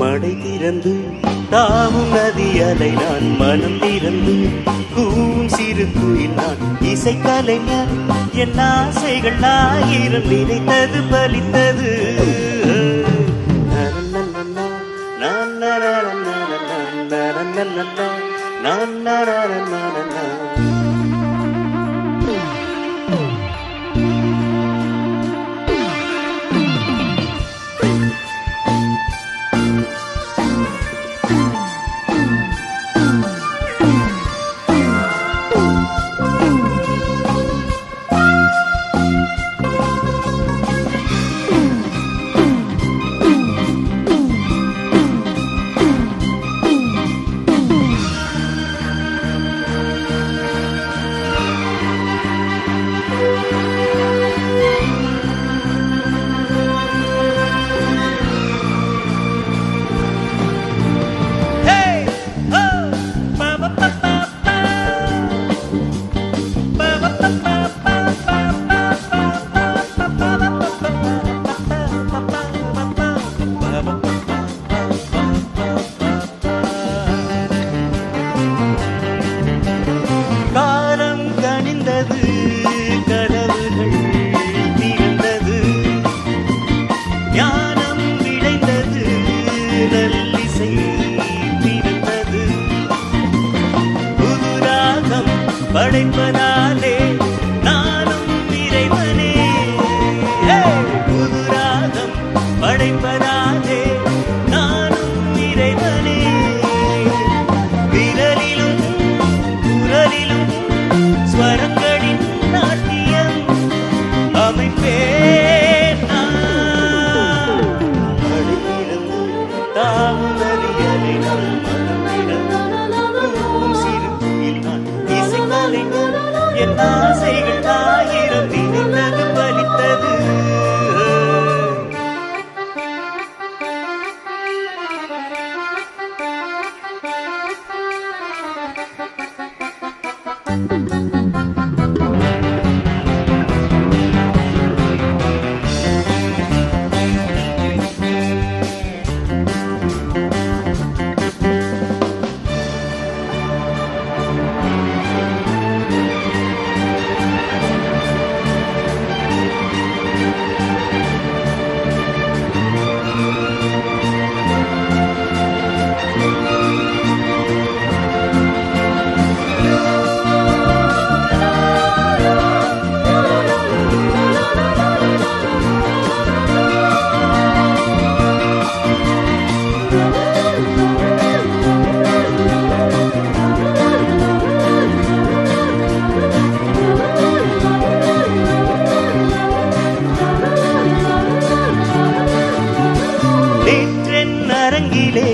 மடை திறந்து தாவும் நதி அலை நான் மனம் திறந்து கூ சிறு இசை கலைஞர் என் ஆசைகள் ஆயிரம் நினைத்தது பலித்தது நான் நான் Hey! படைப்பதாலே நானும் இறைவனே ஹே! புது ராகம் படைப்பதாலே நானும் இறைவனே விரலிலும் குரலிலும் ஸ்வரங்களின் நாட்டியம் அமைப்பே என் ஆசைகள் தாயே நேற்றென் அரங்கிலே.